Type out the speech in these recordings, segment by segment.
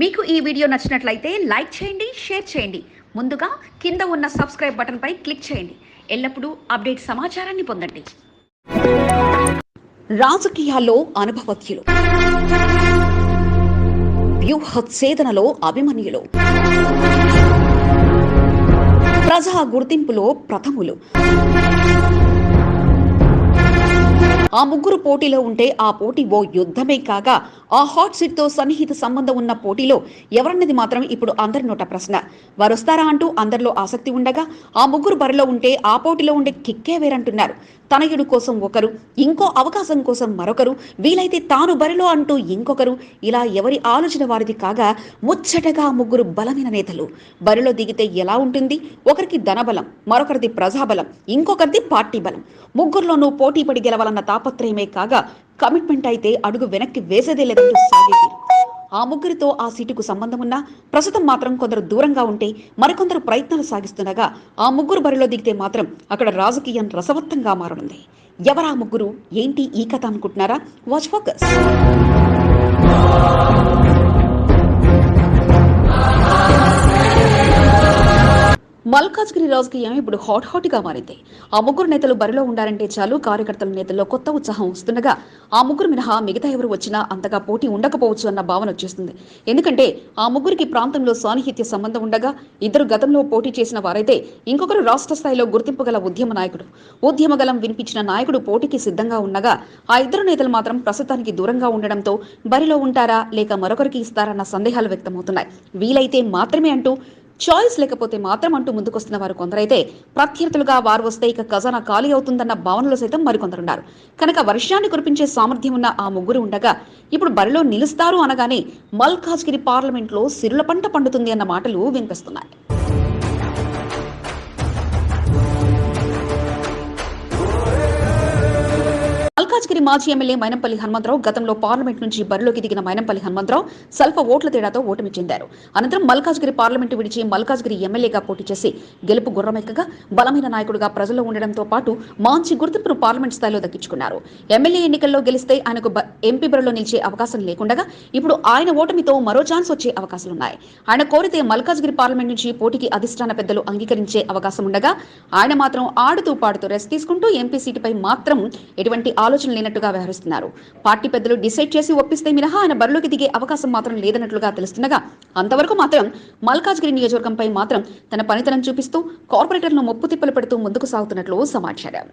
మీకు ఈ వీడియో నచ్చినట్లయితే లైక్ చేయండి షేర్ చేయండి. ముందుగా కింద ఉన్న సబ్స్క్రైబ్ బటన్పై క్లిక్ చేయండి. ఎల్లప్పుడూ అప్డేట్ సమాచారాన్ని పొందండి. రాజకీయాల్లో అనుభవజ్ఞులు. వ్యూహఛేదనలో అభిమన్యులు. ప్రజా గుర్తింపులో ప్రథములు. ఆ ముగ్గురు పోటీలో ఉంటే ఆ పోటీ ఓ యుద్ధమే కాగా ఆ హాట్ సీట్తో సన్నిహిత సంబంధం ఉన్న పోటీలో ఎవరన్నది మాత్రం ఇప్పుడు అందరి నోట ప్రశ్న. వారొస్తారా అంటూ అందరిలో ఆసక్తి ఉండగా ఆ ముగ్గురు బరిలో ఉంటే ఆ పోటీలో ఉండే కిక్కే వేరంటున్నారు. తనయుడు కోసం ఒకరు ఇంకో అవకాశం కోసం మరొకరు వీలైతే తాను బరిలో అంటూ ఇంకొకరు. ఇలా ఎవరి ఆలోచన వారిది కాగా ముచ్చటగా ముగ్గురు బలమైన నేతలు. బరిలో దిగితే ఎలా ఉంటుంది? ఒకరికి ధనబలం మరొకరిది ప్రజాబలం ఇంకొకరిది పార్టీ బలం. ముగ్గురులోనూ పోటీ పడి గెలవాలన్న తాపత్రయమే కాగా కమిట్మెంట్ అయితే అడుగు వెనక్కి వేసేదే లేదంటూ సాగేది ఆ ముగ్గురితో ఆ సీటుకు సంబంధమున్నా ప్రస్తుతం మాత్రం కొందరు దూరంగా ఉంటే మరికొందరు ప్రయత్నాలు సాగిస్తుండగా ఆ ముగ్గురు బరిలో దిగితే మాత్రం అక్కడ రాజకీయం రసవత్తంగా మారనుంది. ఎవరా ముగ్గురు? ఏంటి ఈ కథ అనుకుంటున్నారా? వాచ్ ఫోకస్ మల్కాజ్గిరి రాజకీయం ఇప్పుడు హాట్ హాట్గా మారింది. ఆ ముగ్గురు నేతలు బరిలో ఉండాలంటే చాలు కార్యకర్తల నేతల్లో కొత్త ఉత్సాహం వస్తుండగా ఆ ముగ్గురు మినహా మిగతా ఎవరు వచ్చినా అంతగా పోటీ ఉండకపోవచ్చు అన్న భావన వచ్చేస్తుంది. ఎందుకంటే ఆ ముగ్గురికి ప్రాంతంలో సాన్నిహిత్య సంబంధం ఉండగా ఇద్దరు గతంలో పోటీ చేసిన వారైతే ఇంకొకరు రాష్ట్ర స్థాయిలో గుర్తింపు గల ఉద్యమ నాయకుడు. ఉద్యమగలం వినిపించిన నాయకుడు పోటీకి సిద్ధంగా ఉండగా ఆ ఇద్దరు నేతలు మాత్రం ప్రస్తుతానికి దూరంగా ఉండడంతో బరిలో ఉంటారా లేక మరొకరికి ఇస్తారన్న సందేహాలు వ్యక్తమవుతున్నాయి. వీలైతే మాత్రమే అంటూ చాయిస్ లేకపోతే మాత్రం అంటూ ముందుకొస్తున్న వారు కొందరైతే ప్రత్యర్థులుగా వారు వస్తే ఇక ఖజానా ఖాళీ అవుతుందన్న భావనలో సైతం మరికొందరున్నారు కనుక వర్షాన్ని కురిపించే సామర్థ్యం ఉన్న ఆ ముగ్గురు ఉండగా ఇప్పుడు బరిలో నిలుస్తారు అనగానే మల్కాజ్గిరి పార్లమెంట్లో సిరుల పంట పండుతుంది అన్న మాటలు వినిపిస్తున్నాయి. మల్కాజ్గిరి మాజీ ఎమ్మెల్యే మైనంపల్లి హనుమంతరావు గతంలో పార్లమెంట్ నుంచి బరిలోకి దిగిన మైనంపల్లి హనుమంతరావు స్వల్ప ఓట్ల తేడాతో ఓటమి చెందారు. అనంతరం మల్కాజ్గిరి పార్లమెంటు విడిచి మల్కాజ్గిరి ఎమ్మెల్యేగా పోటీ చేసి గెలుపు గుర్రమెక్కగా బలమైన నాయకుడిగా ప్రజల్లో ఉండడంతో పాటు మంచి గుర్తింపును పార్లమెంట్ స్థాయిలో దక్కించుకున్నారు. ఎమ్మెల్యే ఎన్నికల్లో గెలిస్తే ఆయనకు ఎంపీ బరిలో నిలిచే అవకాశం లేకుండగా ఇప్పుడు ఆయన ఓటమితో మరో ఛాన్స్ వచ్చే అవకాశాలున్నాయి. ఆయన కోరితే మల్కాజ్గిరి పార్లమెంట్ నుంచి పోటీకి అధిష్టాన పెద్దలు అంగీకరించే అవకాశం ఉండగా ఆయన మాత్రం ఆడుతూ పాడుతూ రెస్ట్ తీసుకుంటూ ఎంపీ సీటుపై మాత్రం ఎటువంటి ఆలోచన అయినట్టుగా వ్యవహరిస్తున్నారు. పార్టీ పెద్దలు డిసైడ్ చేసి ఒప్పిస్తే మినహా ఆయన బరిలోకి దిగే అవకాశం మాత్రం లేదన్నట్లుగా తెలుస్తుండగా అంతవరకు మాత్రం మల్కాజ్గిరి నియోజకవర్గంపై మాత్రం తన పనితనం చూపిస్తూ కార్పొరేటర్ను మొప్పు తిప్పలు పెడుతూ ముందుకు సాగుతున్నట్లు సమాచారం.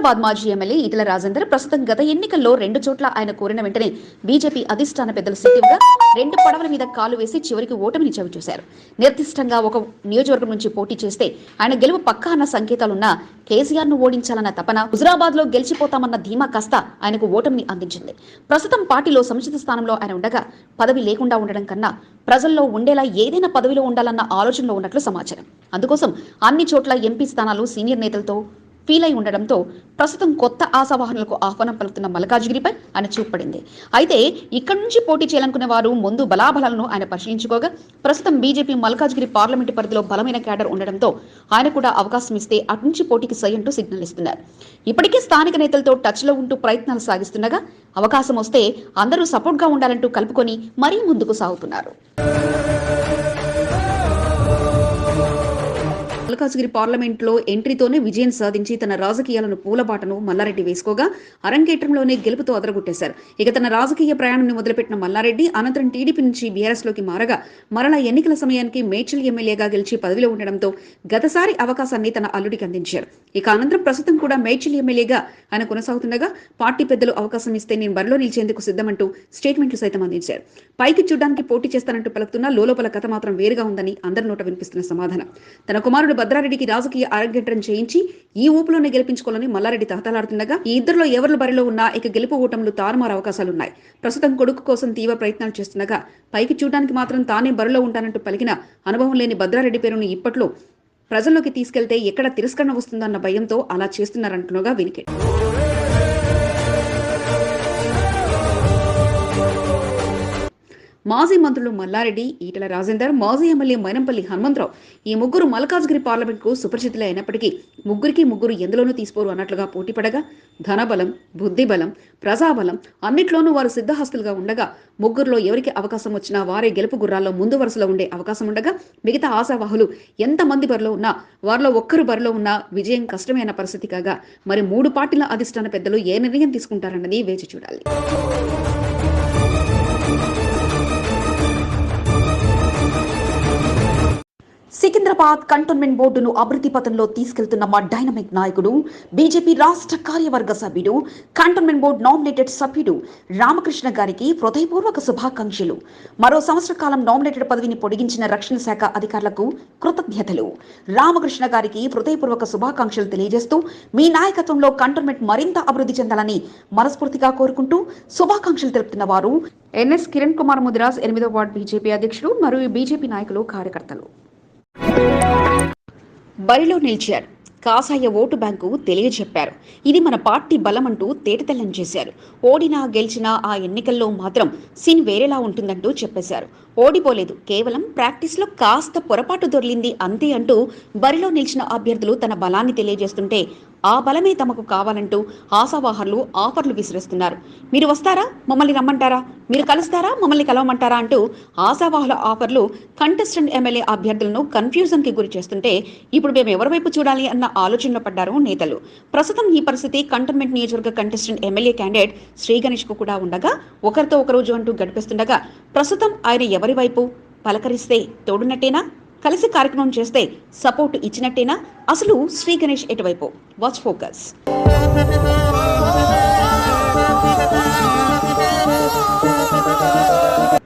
హుజరాబాద్ మాజీ ఎమ్మెల్యే ఈటల రాజేందర్ ప్రస్తుతం గత ఎన్నికల్లో రెండు చోట్ల ఆయన కోరిన వెంటనే బీజేపీ అధిష్టాన పెద్దలు సిద్ధంగా రెండు పడవల మీద కాలు వేసి చివరికి ఓటమిని చవిచూశారు నిర్దిష్టంగా ఒక నియోజకవర్గం నుంచి పోటీ చేస్తే ఆయన గెలుపు పక్కా అన్న సంకేతాలున్నా కేసీఆర్ను ఓడించాలన్న తపన హుజరాబాద్లో గెలిచిపోతామన్న ధీమా కాస్త ఆయనకు ఓటమిని అందించింది. ప్రస్తుతం పార్టీలో సముచిత స్థానంలో ఆయన ఉండగా పదవి లేకుండా ఉండడం కన్నా ప్రజల్లో ఉండేలా ఏదైనా పదవిలో ఉండాలన్న ఆలోచనలో ఉన్నట్లు సమాచారం. అందుకోసం అన్ని చోట్ల ఎంపీ స్థానాలు సీనియర్ నేతలతో ఫీల్ అయి ఉండడంతో ప్రస్తుతం కొత్త ఆశావాహనులకు ఆహ్వానం పలుకుతున్న మల్కాజ్గిరిపై ఆయన చూపడింది అయితే ఇక్కడి నుంచి పోటీ చేయాలనుకునే వారు ముందు బలాబలాలను ఆయన పరిశీలించుకోగా ప్రస్తుతం బీజేపీ మల్కాజ్గిరి పార్లమెంటు పరిధిలో బలమైన కేడర్ ఉండడంతో ఆయన కూడా అవకాశం ఇస్తే అటు నుంచి పోటీకి సై అంటూ సిగ్నల్ ఇస్తున్నారు. ఇప్పటికే స్థానిక నేతలతో టచ్లో ఉంటూ ప్రయత్నాలు సాగిస్తుండగా అవకాశం వస్తే అందరూ సపోర్ట్గా ఉండాలంటూ కలుపుకొని మరీ ముందుకు సాగుతున్నారు. మల్కాజ్గిరి పార్లమెంట్లో ఎంట్రీతోనే విజయం సాధించి తన రాజకీయాలను పూలబాటను మల్లారెడ్డి వేసుకోగా అరంగేట్రంలోనే గెలుపుతో అదరగొట్టేశారు. ఇక తన రాజకీయ ప్రయాణాన్ని మొదలుపెట్టిన మల్లారెడ్డి అనంతరం టీడీపీ నుంచి బీఆర్ఎస్లోకి మారగా మరలా ఎన్నికల సమయానికి మేడ్చల్ ఎమ్మెల్యేగా గెలిచి పదవిలో ఉండడంతో గతసారి అవకాశాన్ని తన అల్లుడికి అందించారు. ఇక అనంతరం ప్రస్తుతం కూడా మేడ్చల్ ఎమ్మెల్యేగా ఆయన కొనసాగుతుండగా పార్టీ పెద్దలు అవకాశం ఇస్తే నేను బరిలో నిలిచేందుకు సిద్ధమంటూ స్టేట్మెంట్లు సైతం అందించారు. పైకి చూడ్డానికి పోటీ చేస్తానంటూ పలుకుతున్న లోపల కథ మాత్రం వేరుగా ఉందని అందరి నోట వినిపిస్తున్న సమాధానం. తన కుమారుడు భద్రారెడ్డికి రాజకీయ అరంగేట్రం చేయించి ఈ ఊపులోనే గెలిపించుకోవాలని మల్లారెడ్డి తహతలాడుతుండగా ఈ ఇద్దరిలో ఎవరు బరిలో ఉన్నా ఇక గెలుపు ఓటములు తారుమారు అవకాశాలున్నాయి. ప్రస్తుతం కొడుకు కోసం తీవ్ర ప్రయత్నాలు చేస్తుండగా పైకి చూడడానికి మాత్రం తానే బరిలో ఉంటానంటూ పలికిన అనుభవం లేని భద్రారెడ్డి పేరును ఇప్పట్లో ప్రజల్లోకి తీసుకెళ్తే ఎక్కడ తిరస్కరణ వస్తుందన్న భయంతో అలా చేస్తున్నారంటున్నగా వినికిడి మాజీ మంత్రులు మల్లారెడ్డి ఈటల రాజేందర్ మాజీ ఎమ్మెల్యే మైనంపల్లి హనుమంతరావు. ఈ ముగ్గురు మల్కాజ్గిరి పార్లమెంట్కు సుపరిచితులే అయినప్పటికీ ముగ్గురికి ముగ్గురు ఎందులోనూ తీసుకోరు అన్నట్లుగా పోటీపడగా ధనబలం బుద్ధిబలం ప్రజాబలం అన్నిట్లోనూ వారు సిద్ధహస్తులుగా ఉండగా ముగ్గురులో ఎవరికి అవకాశం వచ్చినా వారే గెలుపు గుర్రాల్లో ముందు వరుసలో ఉండే అవకాశం ఉండగా మిగతా ఆశావాహులు ఎంతమంది బరిలో ఉన్నా వారిలో ఒక్కరు బరిలో ఉన్నా విజయం కష్టమైన పరిస్థితి కాగా మరి మూడు పార్టీల అధిష్టాన పెద్దలు ఏ నిర్ణయం తీసుకుంటారన్నది వేచి చూడాలి. సికింద్రాబాద్ కంటోన్మెంట్ బోర్డును అభివృద్ధి పథంలో తీసుకెళ్తున్న మా డైనమిక్ నాయకుడు బీజేపీ రాష్ట్ర కార్యవర్గ సభ్యుడు కంటోన్మెంట్ బోర్డు నామినేటెడ్ సభ్యుడు రామకృష్ణ గారికి హృదయపూర్వక శుభాకాంక్షలు. మరో సంవత్సర కాలం నామినేటెడ్ పదవిని పొడిగించిన రక్షణ శాఖ అధికారులకు కృతజ్ఞతలు. రామకృష్ణ గారికి హృదయపూర్వక శుభాకాంక్షలు తెలియజేస్తూ మీ నాయకత్వంలో కంటోన్మెంట్ మరింత అభివృద్ధి చెందాలని మనస్ఫూర్తిగా కోరుకుంటూ శుభాకాంక్షలు తెలుపుతున్న వారు ఎన్ఎస్ కిరణ్ కుమార్ ముదిరాజ్ ఎనిమిదో వార్డు బీజేపీ అధ్యక్షుడు మరియు బీజేపీ నాయకులు కార్యకర్తలు. బరిలో నిలిచారు. కాసాయ ఓటు బ్యాంకు తెలియజెప్పారు. ఇది మన పార్టీ బలం అంటూ తేటతెల్లం చేశారు. ఓడినా గెలిచినా ఆ ఎన్నికల్లో మాత్రం సీన్ వేరేలా ఉంటుందంటూ చెప్పేశారు. ఓడిపోలేదు. కేవలం ప్రాక్టీస్లో కాస్త పొరపాటు దొర్లింది అంతే అంటూ బరిలో నిలిచిన అభ్యర్థులు తన బలాన్ని తెలియజేస్తుంటే ఆ బలమే తమకు కావాలంటూ ఆశావాహర్లు ఆఫర్లు విసిరేస్తున్నారు. మీరు వస్తారా? మమ్మల్ని రమ్మంటారా? మీరు కలుస్తారా? మమ్మల్ని కలవమంటారా? అంటూ ఆశావాహుల ఆఫర్లు కంటెస్టెంట్ ఎమ్మెల్యే అభ్యర్థులను కన్ఫ్యూజన్కి గురి చేస్తుంటే ఇప్పుడు మేము ఎవరి వైపు చూడాలి అన్న ఆలోచనలో పడ్డారు నేతలు. ప్రస్తుతం ఈ పరిస్థితి కంటోన్మెంట్ నియోజకవర్గ కంటెస్టెంట్ ఎమ్మెల్యే క్యాండిడేట్ శ్రీ కూడా ఉండగా ఒకరితో ఒక రోజు అంటూ గడిపిస్తుండగా ప్రస్తుతం ఆయన ఎవరి వైపు? పలకరిస్తే తోడునట్టేనా కలిసి కార్యక్రమం చేస్తే సపోర్ట్ ఇచ్చినట్టేనా? అసలు శ్రీ గణేష్ ఎటువైపు? వాచ్ ఫోకస్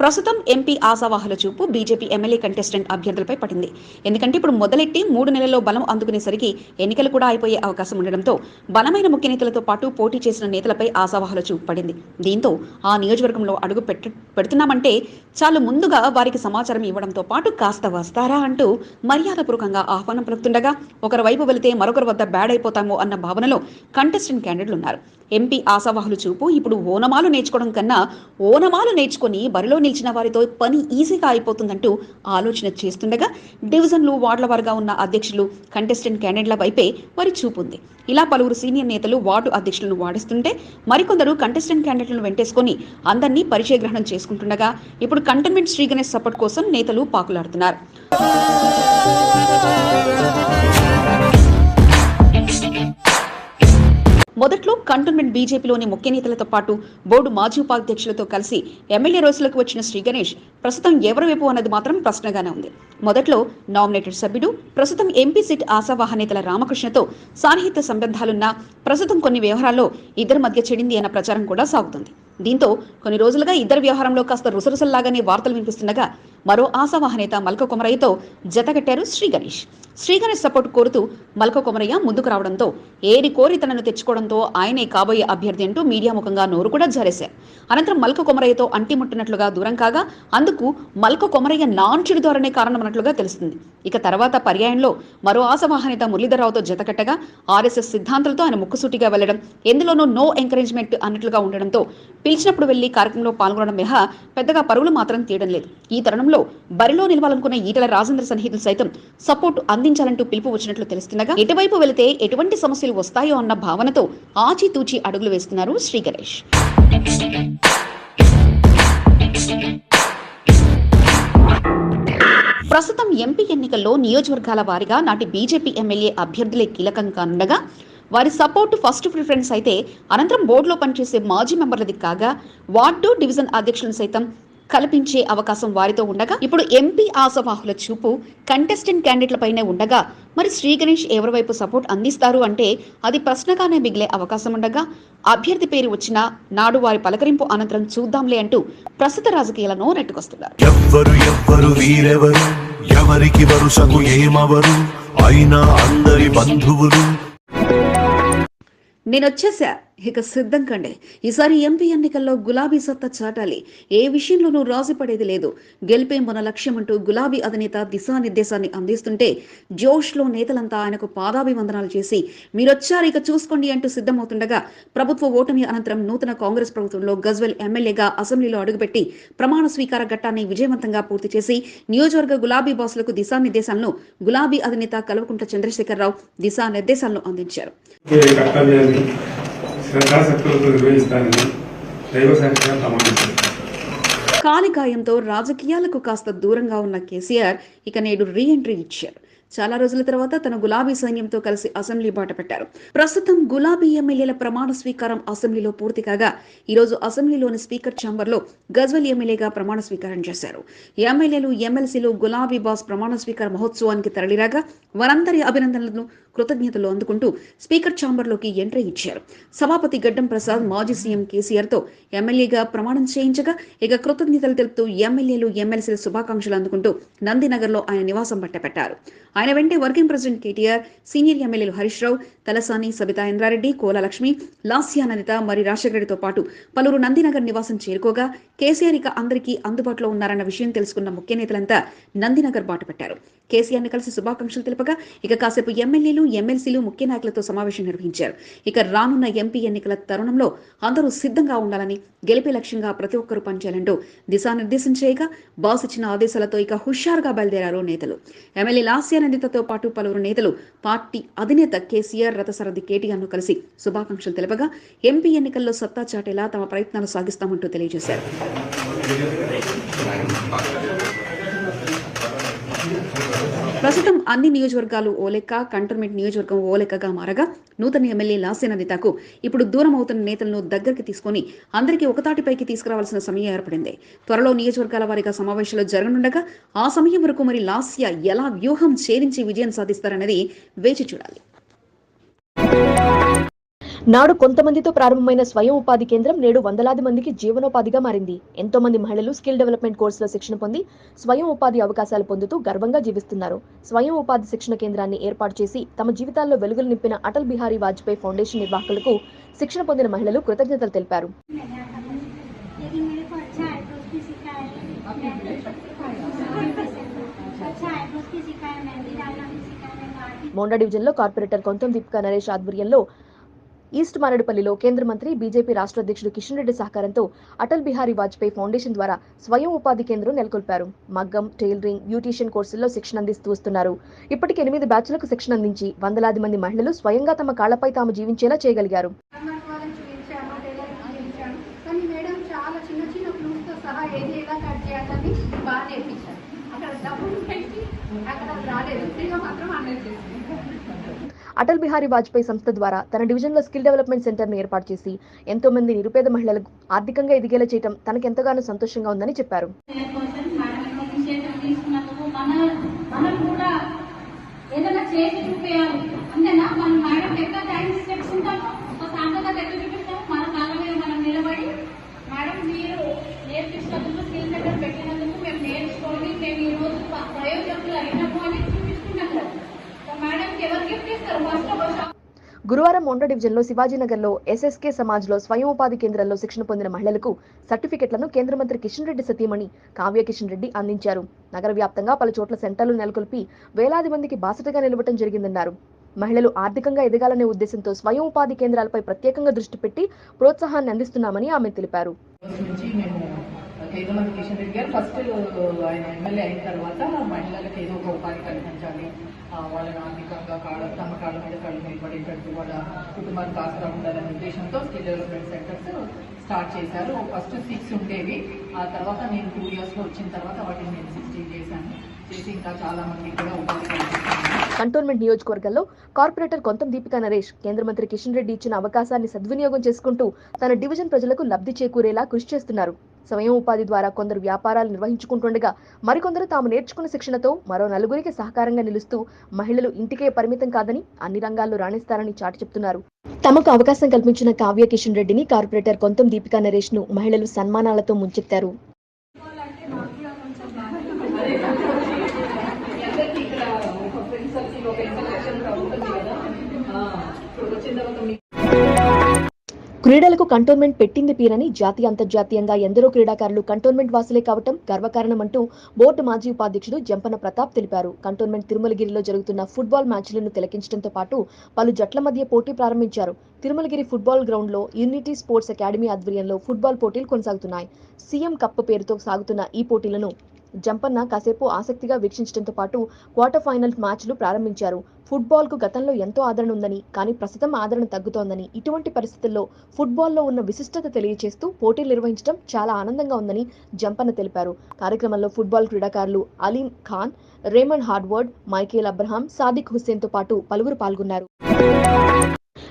ప్రస్తుతం ఎంపీ ఆశావాహుల చూపు బీజేపీ ఎమ్మెల్యే కంటెస్టెంట్ అభ్యర్థులపై పడింది. ఎందుకంటే ఇప్పుడు మొదలెట్టి మూడు నెలల్లో బలం అందుకునేసరికి ఎన్నికలు కూడా అయిపోయే అవకాశం ఉండడంతో బలమైన ముఖ్య నేతలతో పాటు పోటీ చేసిన నేతలపై ఆశావాహుల చూపు పడింది. దీంతో ఆ నియోజకవర్గంలో అడుగు పెట్ట పెడుతున్నామంటే చాలు ముందుగా వారికి సమాచారం ఇవ్వడంతో పాటు కాస్త వస్తారా అంటూ మర్యాదపూర్వకంగా ఆహ్వానం పలుకుతుండగా ఒకరి వైపు వెళితే మరొకరి వద్ద బ్యాడ్ అయిపోతామో అన్న భావనలో కంటెస్టెంట్ క్యాండిడేట్లు ఉన్నారు ఎంపీ ఆశావాహులు చూపు ఇప్పుడు ఓనమాలు నేర్చుకోవడం కన్నా ఓనమాలు నేర్చుకొని బరిలో నిలిచిన వారితో పని ఈజీగా అయిపోతుందంటూ ఆలోచన చేస్తుండగా డివిజన్లు వార్డుల వారుగా ఉన్న అధ్యక్షులు కంటెస్టెంట్ క్యాండిడేట్ల వైపే వారి చూపుంది. ఇలా పలువురు సీనియర్ నేతలు వార్డు అధ్యక్షులను వాడిస్తుంటే మరికొందరు కంటెస్టెంట్ క్యాండిడేట్లను వెంటేసుకొని అందరినీ పరిచయ గ్రహణం చేసుకుంటుండగా ఇప్పుడు కంటెన్మెంట్ శ్రీ గణేష్ సపోర్ట్ కోసం నేతలు పాకులాడుతున్నారు. మొదట్లో కంటోన్మెంట్ బీజేపీలోని ముఖ్య నేతలతో పాటు బోర్డు మాజీ ఉపాధ్యక్షులతో కలిసి ఎమ్మెల్యే రోజులకు వచ్చిన శ్రీ గణేష్ ప్రస్తుతం ఎవరి వైపు అన్నది మాత్రం ప్రశ్నగానే ఉంది. మొదట్లో నామినేటెడ్ సభ్యుడు ప్రస్తుతం ఎంపీ సిట్ ఆశావాహ నేతల రామకృష్ణతో సాన్నిహిత్య సంబంధాలున్న ప్రస్తుతం కొన్ని వ్యవహారాల్లో ఇద్దరి మధ్య చెడింది అన్న ప్రచారం కూడా సాగుతుంది. దీంతో కొన్ని రోజులుగా ఇద్దరు వ్యవహారంలో కాస్త రుసరుసల్లాగానే వార్తలు వినిపిస్తుండగా మరో ఆశావాహ నేత మల్క కొమరయ్యతో జతగట్టారు శ్రీ గణేష్. శ్రీగణేష్ సపోర్ట్ కోరుతూ మల్క కొమరయ్య ముందుకు రావడంతో ఏరి కోరి తనను తెచ్చుకోవడంతో ఆయనే కాబోయే అభ్యర్థి అంటూ మీడియా ముఖంగా నోరు కూడా జరేశారు. అనంతరం మల్క కొమరయ్యతో అంటిముట్టినట్లుగా దూరం కాగా అందుకు మల్క కొమరయ్య నాంచుడి ధోరణే కారణమన్నట్లుగా తెలుస్తుంది. ఇక తర్వాత పర్యాయంలో మరో ఆశావాహ మురళీధరరావుతో జతకట్టగా ఆర్ఎస్ఎస్ సిద్ధాంతాలతో ఆయన ముక్కుసూటిగా వెళ్ళడం ఎందులోనూ నో ఎంకరేజ్మెంట్ అన్నట్లుగా ఉండడంతో పిలిచినప్పుడు వెళ్ళి కార్యక్రమంలో పాల్గొనడం మినహా పెద్దగా పరుగులు మాత్రం తీయడం లేదు. ఈ తరుణంలో బరిలో నిలవాలనుకున్న ఈటల రాజేంద్ర సన్నిహితులు సైతం సపోర్ట్ స్పందించాలంటూ పిలుపు వచ్చినట్లు తెలుస్తుండగా ఎటువైపు వెళితే ఎటువంటి సమస్యలు వస్తాయో అన్న భావనతో ఆచితూచి అడుగులు వేస్తున్నారు శ్రీ గణేష్. ప్రస్తుతం ఎంపీ ఎన్నికల్లో నియోజకవర్గాల వారీగా నాటి బీజేపీ ఎమ్మెల్యే అభ్యర్థులే కీలకం కానుండగా వారి సపోర్ట్ ఫస్ట్ ప్రిఫరెన్స్ అయితే అనంతరం బోర్డులో పనిచేసే మాజీ మెంబర్లది కాగా వార్డు డివిజన్ అధ్యక్షులను సైతం కల్పించే అవకాశం వారితో ఉండగా ఇప్పుడు ఎంపీ ఆశావాహుల చూపు కంటెస్టెంట్ క్యాండిడేట్లపైనే ఉండగా మరి శ్రీ గణేష్ ఎవరి వైపు సపోర్ట్ అందిస్తారు అంటే అది ప్రశ్నగానే మిగిలే అవకాశం ఉండగా అభ్యర్థి పేరు వచ్చినా నాడు వారి పలకరింపు అనంతరం చూద్దాంలే అంటూ ప్రస్తుత రాజకీయాలను నెట్టుకొస్తున్నారు. ఎవ్వరు ఎవ్వరు వీరెవరు ఎవరికి వరుసకు ఏమవరు అయినా అందరి బంధువులు. నేను వచ్చేసా. ఇక సిద్ధం కండి. ఈసారి ఎంపీ ఎన్నికల్లో గులాబీ సత్తా చాటాలి. ఏ విషయంలోనూ రాజీపడేది లేదు. గెలిపే మన లక్ష్యం అంటూ గులాబీ అధినేత దిశానిర్దేశాన్ని అందిస్తుంటే జోష్లో నేతలంతా ఆయనకు పాదాభివందనాలు చేసి మీరొచ్చారు ఇక చూసుకోండి అంటూ సిద్ధమవుతుండగా ప్రభుత్వ ఓటమి అనంతరం నూతన కాంగ్రెస్ ప్రభుత్వంలో గజ్వెల్ ఎమ్మెల్యేగా అసెంబ్లీలో అడుగుపెట్టి ప్రమాణ స్వీకార ఘట్టాన్ని విజయవంతంగా పూర్తి చేసి నియోజకవర్గ గులాబీ బాసులకు దిశానిర్దేశాలను గులాబీ అధినేత కల్వకుంట్ల చంద్రశేఖరరావు దిశానిర్దేశాలను అందించారు. శ్రద్ధాశక్తులతో నిర్వహిస్తానని దైవ కాలిగాయంతో రాజకీయాలకు కాస్త దూరంగా ఉన్న కేసీఆర్ ఇక నేడు రీ ఎంట్రీ ఇచ్చారు. చాలా రోజుల తర్వాత తన గులాబీ సైన్యంతో కలిసి అసెంబ్లీ బాట పెట్టారు. ప్రస్తుతం గులాబీ ఎమ్మెల్యేల ప్రమాణ స్వీకారం అసెంబ్లీలో పూర్తి కాగా ఈరోజు అసెంబ్లీలోని స్పీకర్ ఛాంబర్లో గజ్వల్ ఎమ్మెల్యేగా ప్రమాణ స్వీకారం చేశారు. ఎమ్మెల్యేలు ఎమ్మెల్సీలు గులాబీ బాస్ ప్రమాణ స్వీకార మహోత్సవానికి తరలిరాగా వారందరి అభినందనలను కృతజ్ఞతలు అందుకుంటూ స్పీకర్ ఛాంబర్లోకి ఎంట్రీ ఇచ్చారు. సభాపతి గడ్డం ప్రసాద్ మాజీ సీఎం కేసీఆర్తో ఎమ్మెల్యేగా ప్రమాణం చేయించగా ఇక కృతజ్ఞతలు తెలుపుతూ ఎమ్మెల్యేలు ఎమ్మెల్సీల శుభాకాంక్షలు అందుకుంటూ నందినగర్లో ఆయన నివాసం పట్టపెట్టారు ఆయన వెంటే వర్కింగ్ ప్రెసిడెంట్ కేటీఆర్ సీనియర్ ఎమ్మెల్యేలు హరీష్ రావు తలసాని సబితా ఇంద్రారెడ్డి కోలలక్ష్మి లాస్యా నదిత మరి రాజశేఖరెడ్డితో పాటు పలువురు నందినగర్ నివాసం చేరుకోగా కేసీఆర్ ఇక అందరికీ అందుబాటులో ఉన్నారన్న విషయం తెలుసుకున్న ముఖ్య నేతలంతా నందినగర్ బాట పెట్టారు. కేసీఆర్ని కలిసి శుభాకాంక్షలు తెలుపగా ఇక కాసేపు ఎమ్మెల్యేలు ఎమ్మెల్సీలు ముఖ్య నాయకులతో సమావేశం నిర్వహించారు. ఇక రానున్న ఎంపీ ఎన్నికల తరుణంలో అందరూ సిద్ధంగా ఉండాలని గెలిపే లక్ష్యంగా ప్రతి ఒక్కరూ పనిచేయాలంటూ దిశానిర్దేశం చేయగా బాస్ ఇచ్చిన ఆదేశాలతో ఇక హుషారుగా బయలుదేరారు నేతలు. ఎమ్మెల్యే లాస్య నందితతో పాటు పలువురు నేతలు పార్టీ అధినేత కేసీఆర్ రథసారథి కేటీఆర్ను కలిసి శుభాకాంక్షలు తెలుపగా ఎంపీ ఎన్నికల్లో సత్తా చాటేలా తమ ప్రయత్నాలు సాగిస్తామంటూ తెలియజేశారు. ప్రస్తుతం అన్ని నియోజకవర్గాలు ఓలెక్క కంటోన్మెంట్ నియోజకవర్గం ఓలెక్కగా మారగా నూతన ఎమ్మెల్యే లాసేన నేతకు ఇప్పుడు దూరం అవుతున్న నేతలను దగ్గరికి తీసుకొని అందరికీ ఒకతాటిపైకి తీసుకురావాల్సిన సమయం ఏర్పడింది. త్వరలో నియోజకవర్గాల వారిగా సమావేశాలు జరగనుండగా ఆ సమయం వరకు మరి లాస్య ఎలా వ్యూహం ఛేదించి విజయం సాధిస్తారనేది వేచి చూడాలి. నాడు కొంతమందితో ప్రారంభమైన స్వయం ఉపాధి కేంద్రం నేడు వందలాది మందికి జీవనోపాధిగా మారింది. ఎంతో మంది మహిళలు స్కిల్ డెవలప్మెంట్ కోర్సులో శిక్షణ పొంది స్వయం ఉపాధి అవకాశాలు పొందుతూ గర్వంగా జీవిస్తున్నారు. స్వయం ఉపాధి శిక్షణ కేంద్రాన్ని ఏర్పాటు చేసి తమ జీవితాల్లో వెలుగులు నింపిన అటల్ బిహారీ వాజ్పేయి ఫౌండేషన్ నిర్వాహకులకు శిక్షణ పొందిన మహిళలు కృతజ్ఞతలు తెలిపారు. మోండా డివిజన్లో కార్పొరేటర్ కొంతం దీపికా నరేష్ ఆధ్వర్యంలో ఈస్ట్ మారేడుపల్లిలో కేంద్ర మంత్రి బీజేపీ రాష్ట్ర అధ్యక్షుడు కిషన్ రెడ్డి సహకారంతో అటల్ బిహారీ వాజ్పేయి ఫౌండేషన్ ద్వారా స్వయం ఉపాధి కేంద్రం నెలకొల్పారు. మగ్గం టైలరింగ్ బ్యూటీషియన్ కోర్సుల్లో శిక్షణ అందిస్తూ వస్తున్నారు. ఇప్పటికి ఎనిమిది బ్యాచ్లకు శిక్షణ అందించి వందలాది మంది మహిళలు స్వయంగా తమ కాళ్ళపై తాము జీవించేలా చేయగలిగారు గవర్నమెంట్ వాళ్ళని చూపించాము టైలరింగ్ చూపించాము కానీ మేడం చాలా చిన్న చిన్న క్లూస్తో సహా ఏది ఎలా కట్ చేయాలని బాగా నేర్పించారు అక్కడ డబ్బులు పెట్టి అక్కడ అది రాలేదు ఫ్రీగా మాత్రం హండ్రెడ్ చేసింది అటల్ బిహారీ వాజ్పేయి సంస్థ ద్వారా తన డివిజన్లో స్కిల్ డెవలప్మెంట్ సెంటర్ను ఏర్పాటు చేసి ఎంతో మంది నిరుపేద మహిళలకు ఆర్థికంగా ఎదిగేలా చేయడం తనకెంతగానో సంతోషంగా ఉందని చెప్పారు. ఏదైనా చేసి అంతేనా మనం మేడం ఒక సాంప్రదాయ మన కాళ్ళ మీద మనం నిలబడి మేడం మీరు నేర్పించినందుకు స్కిల్ సెంటర్ పెట్టినందుకు మేము నేర్చుకోండి మేము ఈ రోజు ప్రయోజకులు అయినాము అని చూపించుకుంటాం కదా సో మేడంకి ఎవరు గిఫ్ట్ ఇస్తారు ఫస్ట్ ఆఫ్ ఆల్ గురువారం మొండ డివిజన్లో శివాజీనగర్లో ఎస్ఎస్కే సమాజ్లో స్వయం ఉపాధి కేంద్రంలో శిక్షణ పొందిన మహిళలకు సర్టిఫికెట్లను కేంద్ర మంత్రి కిషన్ రెడ్డి సతీమణి కావ్య కిషన్ రెడ్డి అందించారు. నగర వ్యాప్తంగా పలు చోట్ల సెంటర్లు నెలకొల్పి వేలాది మందికి బాసటగా నిలవటం జరిగిందన్నారు. మహిళలు ఆర్థికంగా ఎదగాలనే ఉద్దేశంతో స్వయం ఉపాధి కేంద్రాలపై ప్రత్యేకంగా దృష్టి పెట్టి ప్రోత్సాహాన్ని అందిస్తున్నామని ఆమె తెలిపారు. ఫస్ట్ నుంచి కిషన్ రెడ్డి గారు ఫస్ట్ ఆయన ఎమ్మెల్యే అయిన తర్వాత మహిళలకు ఏదో ఒక ఉపాధి కల్పించాలి. వాళ్ళని ఆర్థికంగా కాళ్ళ తమ కాళ్ళ మీద కళ్ళు నిలబడేటట్టు వాళ్ళ కుటుంబానికి ఆసరా ఉండాలనే ఉద్దేశంతో స్కిల్ డెవలప్మెంట్ సెంటర్స్ స్టార్ట్ చేశారు. ఫస్ట్ సిక్స్ ఉండేవి. ఆ తర్వాత నేను టూ ఇయర్స్లో వచ్చిన తర్వాత వాటిని నేను సిక్స్టీన్ చేశాను. చేసి ఇంకా చాలా మందికి కూడా ఉపాధి కంటోన్మెంట్ నియోజకవర్గంలో కార్పొరేటర్ కొంతం దీపికా నరేష్ కేంద్ర మంత్రి కిషన్ రెడ్డి ఇచ్చిన అవకాశాన్ని సద్వినియోగం చేసుకుంటూ తన డివిజన్ ప్రజలకు లబ్ధి చేకూరేలా కృషి చేస్తున్నారు. స్వయం ఉపాధి ద్వారా కొందరు వ్యాపారాలు నిర్వహించుకుంటుండగా మరికొందరు తాము నేర్చుకున్న శిక్షణతో మరో నలుగురికి సహకారంగా నిలుస్తూ మహిళలు ఇంటికే పరిమితం కాదని అన్ని రంగాల్లో రాణిస్తారని చాటి చెప్తున్నారు. తమకు అవకాశం కల్పించిన కావ్య కిషన్ రెడ్డిని కార్పొరేటర్ కొంతం దీపికా నరేష్ను మహిళలు సన్మానాలతో ముంచెత్తారు. క్రీడలకు కంటోన్మెంట్ పెట్టింది పీరని జాతీయ అంతర్జాతీయంగా ఎందరో క్రీడాకారులు కంటోన్మెంట్ వాసులే కావటం గర్వకారణమంటూ బోర్డు మాజీ ఉపాధ్యక్షుడు జంపన ప్రతాప్ తెలిపారు. కంటోన్మెంట్ తిరుమలగిరిలో జరుగుతున్న ఫుట్బాల్ మ్యాచ్లను తిలకించడంతో పాటు పలు జట్ల మధ్య పోటీ ప్రారంభించారు. తిరుమలగిరి ఫుట్బాల్ గ్రౌండ్లో యూనిటీ స్పోర్ట్స్ అకాడమీ ఆధ్వర్యంలో ఫుట్బాల్ పోటీలు కొనసాగుతున్నాయి. సీఎం కప్ పేరుతో సాగుతున్న ఈ పోటీలను జంపన్న కాసేపు ఆసక్తిగా వీక్షించడంతో పాటు క్వార్టర్ ఫైనల్ మ్యాచ్లు ప్రారంభించారు. ఫుట్బాల్కు గతంలో ఎంతో ఆదరణ ఉందని కానీ ప్రస్తుతం ఆదరణ తగ్గుతోందని ఇటువంటి పరిస్థితుల్లో ఫుట్బాల్లో ఉన్న విశిష్టత తెలియజేస్తూ పోటీలు నిర్వహించడం చాలా ఆనందంగా ఉందని జంపన్న తెలిపారు. కార్యక్రమంలో ఫుట్బాల్ క్రీడాకారులు అలీం ఖాన్ రేమండ్ హార్డ్వర్డ్ మైకేల్ అబ్రహాం సాదిక్ హుస్సేన్తో పాటు పలువురు పాల్గొన్నారు.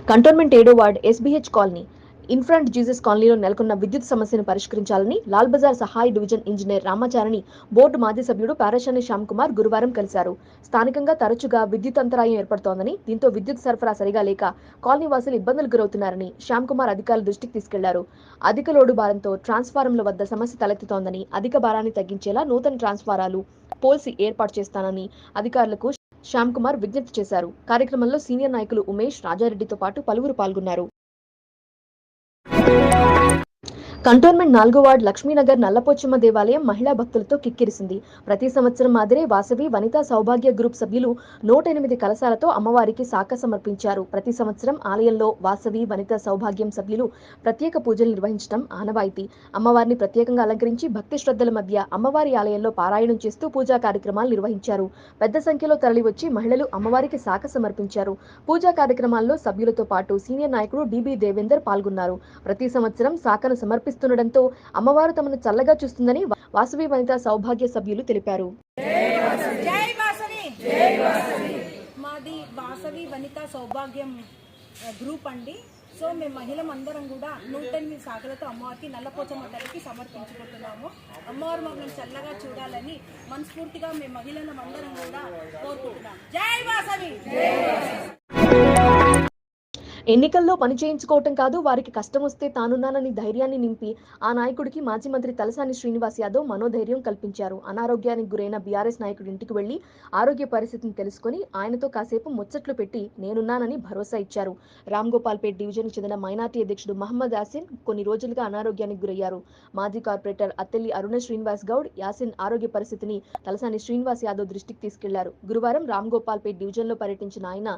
కంటోన్మెంట్ ఏడో ward SBH colony in front Jesus కాలనీలో నెలకొన్న విద్యుత్ సమస్యను పరిష్కరించాలని లాల్ బజార్ సహాయ డివిజన్ ఇంజనీర్ రామాచారిని బోర్డు మాజీ సభ్యుడు పారాశాని శ్యామ్ కుమార్ గురువారం కలిశారు. స్థానికంగా తరచుగా విద్యుత్ అంతరాయం ఏర్పడుతోందని దీంతో విద్యుత్ సరఫరా సరిగా లేక కాలనీ వాసులు ఇబ్బందులు గురవుతున్నారని శ్యామ్ కుమార్ అధికారుల దృష్టికి తీసుకెళ్ళారు. అధిక లోడు భారంతో ట్రాన్స్ఫారంల వద్ద సమస్య తలెత్తుతోందని అధిక భారాన్ని తగ్గించేలా నూతన ట్రాన్స్ఫారాలు పోల్స్ ఏర్పాటు చేస్తానని అధికారులకు శ్యామ్ కుమార్ విజ్ఞప్తి చేశారు. కార్యక్రమంలో సీనియర్ నాయకులు ఉమేష్ రాజారెడ్డితో పాటు పలువురు పాల్గొన్నారు. Thank you. కంటోన్మెంట్ నాలుగో వార్డు లక్ష్మీనగర్ నల్లపోచమ్మ దేవాలయం మహిళా భక్తులతో కిక్కిరిసింది. ప్రతి సంవత్సరం మాదిరే వాసవి వనితా సౌభాగ్య గ్రూప్ సభ్యులు నూట ఎనిమిది కలశాలతో అమ్మవారికి శాఖ సమర్పించారు. ప్రతి సంవత్సరం ఆలయంలో వాసవి వనితా సౌభాగ్యం సభ్యులు ప్రత్యేక పూజలు నిర్వహించడం ఆనవాయితీ. అమ్మవారిని ప్రత్యేకంగా అలంకరించి భక్తి శ్రద్ధల మధ్య అమ్మవారి ఆలయంలో పారాయణం చేస్తూ పూజా కార్యక్రమాలు నిర్వహించారు. పెద్ద సంఖ్యలో తరలివచ్చి మహిళలు అమ్మవారికి శాఖ సమర్పించారు. పూజా కార్యక్రమాల్లో సభ్యులతో పాటు సీనియర్ నాయకుడు డిబి దేవేందర్ పాల్గొన్నారు. ప్రతి సంవత్సరం శాఖను సమర్పిస్తుండటంతో అమ్మవారు తమను చల్లగా చూస్తుందని వాసవి వనిత సౌభాగ్య సభ్యులు తెలిపారు. జై మాది వాసవి వనిత సౌభాగ్యం గ్రూప్ అండి. సో మేము మహిళం అందరం కూడా నూట ఎనిమిది శాఖలతో అమ్మవారికి నల్లపోచమ్మ తల్లికి సమర్పించుకుంటున్నాము. అమ్మవారు మమ్మల్ని చల్లగా చూడాలని మనస్ఫూర్తిగా మేము మహిళలందరం కూడా కోరుకుంటున్నాం. జై వాసవి! ఎన్నికల్లో పని చేయించుకోవటం కాదు వారికి కష్టం వస్తే తానున్నానని ధైర్యాన్ని నింపి ఆ నాయకుడికి మాజీ మంత్రి తలసాని శ్రీనివాస్ యాదవ్ మనోధైర్యం కల్పించారు. అనారోగ్యానికి గురైన బీఆర్ఎస్ నాయకుడి ఇంటికి వెళ్ళి ఆరోగ్య పరిస్థితిని తెలుసుకుని ఆయనతో కాసేపు ముచ్చట్లు పెట్టి నేనున్నానని భరోసా ఇచ్చారు. రామ్ గోపాల్పేట్ డివిజన్కి చెందిన మైనార్టీ అధ్యక్షుడు మహమ్మద్ యాసిన్ కొన్ని రోజులుగా అనారోగ్యానికి గురయ్యారు. మాజీ కార్పొరేటర్ అత్తెల్లి అరుణ శ్రీనివాస్ గౌడ్ యాసిన్ ఆరోగ్య పరిస్థితిని తలసాని శ్రీనివాస్ యాదవ్ దృష్టికి తీసుకెళ్ళారు. గురువారం రామ్ గోపాల్పేట్ డివిజన్లో పర్యటించిన ఆయన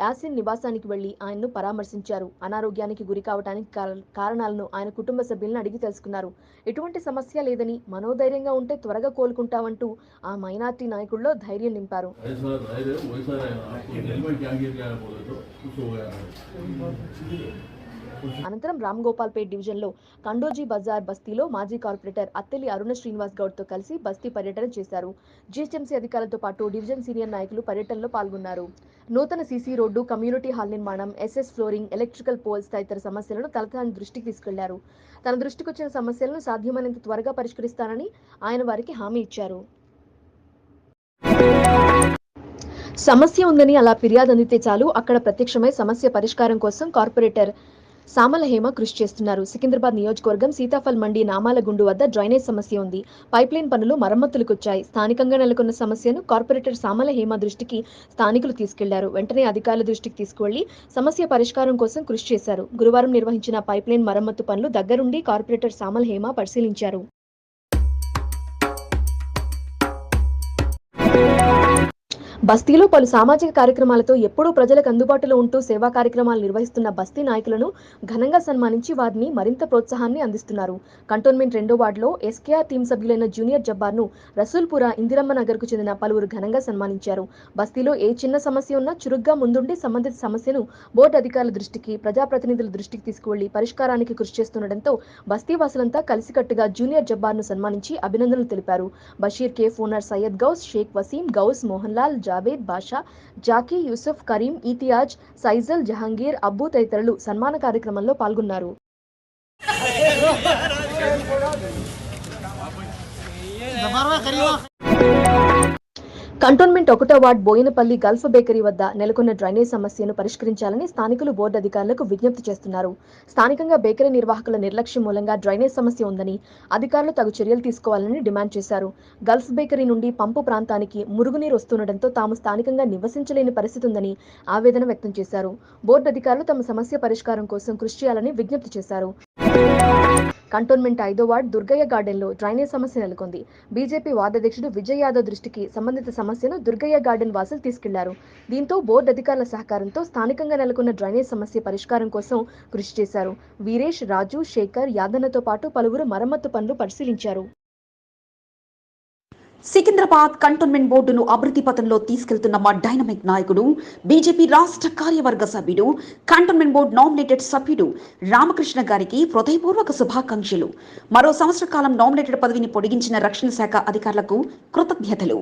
యాసిన్ నివాసానికి వెళ్ళి ఆయన్ను పరామర్శించారు. అనారోగ్యానికి గురి కావడానికి కారణాలను ఆయన కుటుంబ సభ్యులను అడిగి తెలుసుకున్నారు. ఎటువంటి సమస్య లేదని మనోధైర్యంగా ఉంటే త్వరగా కోలుకుంటామంటూ ఆ మైనార్టీ నాయకుల్లో ధైర్యం నింపారు. అనంతరం రామ్ గోపాల్పేట్ డివిజన్లో కండోజీ బజార్ బస్తీలో మాజీ కార్పొరేటర్ అత్తెలి అరుణ శ్రీనివాస్ గౌడ్తో కలిసి బస్తీ పర్యటన చేశారు. జీహెచ్ఎంసీ అధికారులతో పాటు డివిజన్ సీనియర్ నాయకులు పర్యటనలో పాల్గొన్నారు. నూతన సీసీ రోడ్డు కమ్యూనిటీ హాల్ నిర్మాణం ఎస్ఎస్ ఫ్లోరింగ్ ఎలక్ట్రికల్ పోల్స్ తదితర సమస్యలను తలతాని దృష్టికి తీసుకెళ్ళారు. తన దృష్టికి వచ్చిన సమస్యలను సాధ్యమైనంత త్వరగా పరిష్కరిస్తానని ఆయన వారికి హామీ ఇచ్చారు. సమస్య ఉందని అలా ఫిర్యాదు అందితే చాలు. అక్కడ ప్రత్యక్షమై సమస్య పరిష్కారం కోసం కార్పొరేటర్ సామల హేమ కృషి చేస్తున్నారు. సికింద్రాబాద్ నియోజకవర్గం సీతాఫల్ మండి నామాలగుండు వద్ద డ్రైనేజ్ సమస్య ఉంది. పైప్లైన్ పనులు మరమ్మతులకొచ్చాయి. స్థానికంగా నెలకొన్న సమస్యను కార్పొరేటర్ సామల హేమ దృష్టికి స్థానికులు తీసుకెళ్ళారు. వెంటనే అధికారుల దృష్టికి తీసుకువెళ్ళి సమస్య పరిష్కారం కోసం కృషి చేశారు. గురువారం నిర్వహించిన పైప్లైన్ మరమ్మతు పనులు దగ్గరుండి కార్పొరేటర్ సామల హేమ పరిశీలించారు. బస్తీలో పలు సామాజిక కార్యక్రమాలతో ఎప్పుడూ ప్రజలకు అందుబాటులో ఉంటూ సేవా కార్యక్రమాలు నిర్వహిస్తున్న బస్తీ నాయకులను ఘనంగా సన్మానించి వారిని మరింత ప్రోత్సాహాన్ని అందిస్తున్నారు. కంటోన్మెంట్ రెండో వార్డులో ఎస్కేఆర్ టీం సభ్యులైన జూనియర్ జబ్బార్ను రసూల్పుర ఇందిరమ్మ నగర్కు చెందిన పలువురు ఘనంగా సన్మానించారు. బస్తీలో ఏ చిన్న సమస్య ఉన్నా చురుగ్గా ముందుండి సంబంధిత సమస్యను బోర్డు అధికారుల దృష్టికి ప్రజాప్రతినిధుల దృష్టికి తీసుకువెళ్ళి పరిష్కారానికి కృషి చేస్తుండటంతో బస్తీ వాసులంతా కలిసికట్టుగా జూనియర్ జబ్బార్ను సన్మానించి అభినందనలు తెలిపారు. బషీర్ కే. ఫోనర్ సయ్యద్ గౌస్ షేక్ వసీం గౌస్ మోహన్ లాల్ జావేద్ బాషా జాకీ యూసుఫ్ కరీం ఇతియాజ్ సైజల్ జహంగీర్ అబ్బు తదితరులు సన్మాన కార్యక్రమంలో పాల్గొన్నారు. కంటోన్మెంట్ ఒకటో వార్డ్ బోయినపల్లి గల్ఫ్ బేకరీ వద్ద నెలకొన్న డ్రైనేజ్ సమస్యను పరిష్కరించాలని స్థానికులు బోర్డు అధికారులకు విజ్ఞప్తి చేస్తున్నారు. స్థానికంగా బేకరీ నిర్వాహకుల నిర్లక్ష్యం మూలంగా డ్రైనేజ్ సమస్య ఉందని అధికారులు తగు చర్యలు తీసుకోవాలని డిమాండ్ చేశారు. గల్ఫ్ బేకరీ నుండి పంపు ప్రాంతానికి మురుగునీరు వస్తుండటంతో తాము స్థానికంగా నివసించలేని పరిస్థితి ఉందని ఆవేదన వ్యక్తం చేశారు. బోర్డు అధికారులు తమ సమస్య పరిష్కారం కోసం కృషి చేయాలని విజ్ఞప్తి చేశారు. కంటోన్మెంట్ ఐదో వార్డ్ దుర్గయ్య గార్డెన్లో డ్రైనేజ్ సమస్య నెలకొంది. బీజేపీ వార్డాధ్యక్షుడు విజయ్ యాదవ్ దృష్టికి సంబంధిత సమస్యను దుర్గయ్య గార్డెన్ వాసులు తీసుకెళ్ళారు. దీంతో బోర్డు అధికారుల సహకారంతో స్థానికంగా నెలకొన్న డ్రైనేజ్ సమస్య పరిష్కారం కోసం కృషి చేశారు. వీరేష్ రాజు శేఖర్ యాదన్నతో పాటు పలువురు మరమ్మత్తు పనులు పరిశీలించారు. సికింద్రాబాద్ కంటోన్మెంట్ బోర్డును అభివృద్ధి పథంలో తీసుకెళ్తున్న మా డైనమిక్ నాయకుడు బీజేపీ రాష్ట్ర కార్యవర్గ సభ్యుడు కంటోన్మెంట్ బోర్డు నామినేటెడ్ సభ్యుడు రామకృష్ణ గారికి హృదయపూర్వక శుభాకాంక్షలు. మరో సంవత్సర కాలం నామినేటెడ్ పదవిని పొడిగించిన రక్షణ శాఖ అధికారులకు కృతజ్ఞతలు.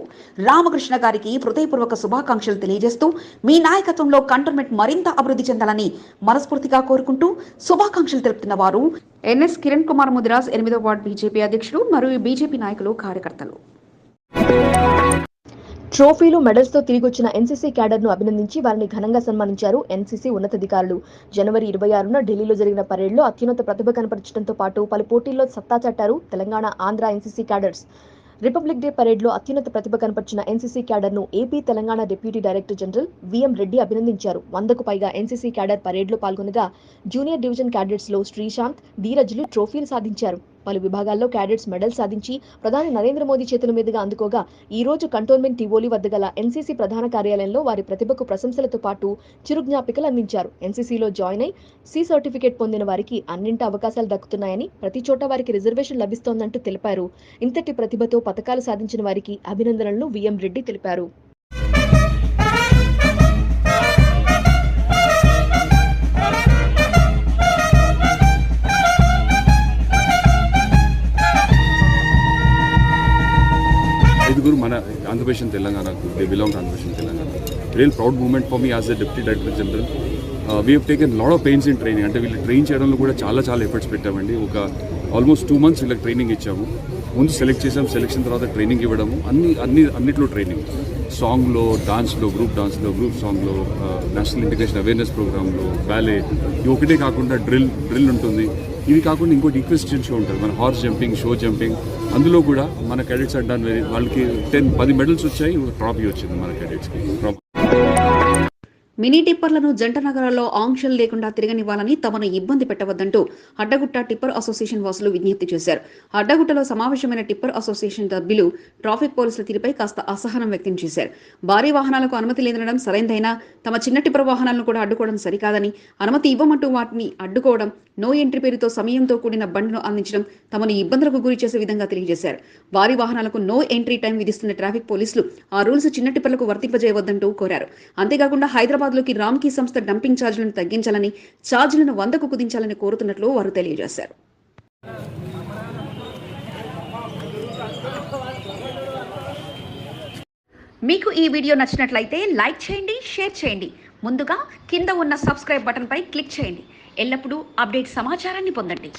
రామకృష్ణ గారికి హృదయపూర్వక శుభాకాంక్షలు తెలియజేస్తూ మీ నాయకత్వంలో కంటోన్మెంట్ మరింత అభివృద్ధి చెందాలని మనస్ఫూర్తిగా కోరుకుంటూ శుభాకాంక్షలు తెలుపుతున్న వారు ఎన్ఎస్ కిరణ్ కుమార్ ముదిరాజ్ ఎనిమిదో వార్డు బీజేపీ అధ్యక్షుడు మరియు బీజేపీ నాయకులు కార్యకర్తలు. ట్రోఫీలు మెడల్స్తో తిరిగి వచ్చిన ఎన్సీసీ క్యాడర్ను అభినందించి వారిని ఘనంగా సన్మానించారు ఎన్సీసీ ఉన్నతాధికారులు. జనవరి ఇరవై ఆరున ఢిల్లీలో జరిగిన పరేడ్లో అత్యున్నత ప్రతిభ కనపరచడంతో పాటు పలు పోటీల్లో సత్తా చాటారు Telangana Andhra NCC cadres. Republic day పరేడ్లో అత్యున్నత ప్రతిభ కనపరిచిన NCC క్యాడర్ను AP Telangana deputy director general VM Reddy అభినందించారు. వందకు పైగా ఎన్సీసీ క్యాడర్ పరేడ్లో పాల్గొనగా జూనియర్ డివిజన్ క్యాడెట్స్లో శ్రీశాంత్ ధీరజ్లు ట్రోఫీలు సాధించారు. పలు విభాగాల్లో క్యాడెట్స్ మెడల్ సాధించి ప్రధాని నరేంద్ర మోదీ చేతుల మీదుగా అందుకోగా ఈ రోజు కంటోన్మెంట్ టివోలి వద్ద గల ఎన్సీసీ ప్రధాన కార్యాలయంలో వారి ప్రతిభకు ప్రశంసలతో పాటు చిరు జ్ఞాపికలు అందించారు. ఎన్సీసీలో జాయిన్ అయి సి సర్టిఫికేట్ పొందిన వారికి అన్నింటి అవకాశాలు దక్కుతున్నాయని ప్రతి చోట వారికి రిజర్వేషన్ లభిస్తోందంటూ తెలిపారు. ఇంతటి ప్రతిభతో పథకాలు సాధించిన వారికి అభినందనలను విఎం రెడ్డి తెలిపారు. ఐదుగురు మన ఆంధ్రప్రదేశ్ and తెలంగాణకు they belong Andhra Pradesh and Telangana. Real proud moment for me as the deputy director general we have taken lot of pains in training అంటే వీళ్ళు ట్రైన్ చేయడంలో కూడా చాలా చాలా ఎఫర్ట్స్ పెట్టామండి. ఒక ఆల్మోస్ట్ టూ మంత్స్ వీళ్ళకి ట్రైనింగ్ ఇచ్చాము. ముందు సెలెక్ట్ చేసాం. సెలెక్షన్ తర్వాత ట్రైనింగ్ ఇవ్వడము. అన్ని అన్ని అన్నిట్లో ట్రైనింగ్ సాంగ్లో డాన్స్లో గ్రూప్ డాన్స్లో గ్రూప్ సాంగ్లో నేషనల్ ఇంటిగ్రేషన్ అవేర్నెస్ ప్రోగ్రాంలో బ్యాలే ఇవి ఒకటే కాకుండా డ్రిల్ డ్రిల్ ఉంటుంది. ఇవి కాకుండా ఇంకోటి ఈక్వెస్టియన్ షో ఉంటుంది మన హార్స్ జంపింగ్ షో జంపింగ్ అందులో కూడా మన క్యాడెట్స్ అంటాను వాళ్ళకి టెన్ పది మెడల్స్ వచ్చాయి ట్రాఫీ వచ్చింది మన క్యాడెట్స్కి మినీ టిప్పర్లను జంట నగరాల్లో ఆంక్షలు లేకుండా తిరగనివ్వాలని తమను ఇబ్బంది పెట్టవద్దంటూ అడ్డగుట్ట టిప్పర్ అసోసియేషన్ వాసులు విజ్ఞప్తి చేశారు. అడ్డగుట్టలో సమావేశమైన టిప్పర్ అసోసియేషన్ సభ్యులు ట్రాఫిక్ పోలీసుల తీరుపై కాస్త అసహనం వ్యక్తం చేశారు. భారీ వాహనాలకు అనుమతి లేదనడం సరైందైనా తమ చిన్న టిప్పర్ వాహనాలను కూడా అడ్డుకోవడం సరికాదని అనుమతి ఇవ్వమంటూ వాటిని అడ్డుకోవడం నో ఎంట్రీ పేరుతో సమయంతో కూడిన బండ్ను అందించడం తమను ఇబ్బందులకు గురి చేసే విధంగా తెలియజేశారు. భారీ వాహనాలకు నో ఎంట్రీ టైం విధిస్తున్న ట్రాఫిక్ పోలీసులు ఆ రూల్స్ చిన్న టిప్పర్లకు వర్తింపజేయవద్దంటూ కోరారు. అంతేకాకుండా హైదరాబాద్లోకి రామ్కీ సంస్థ డంపింగ్ ఛార్జీలను తగ్గించాలని ఛార్జీలను వందకు కుదించాలని కోరుతున్నట్లు వారు తెలియజేశారు. మీకు ఈ వీడియో నచ్చినట్లయితే లైక్ చేయండి షేర్ చేయండి. ముందుగా కింద ఉన్న సబ్స్క్రైబ్ బటన్పై క్లిక్ చేయండి. ఎల్లప్పుడూ అప్డేట్ సమాచారాన్ని పొందండి.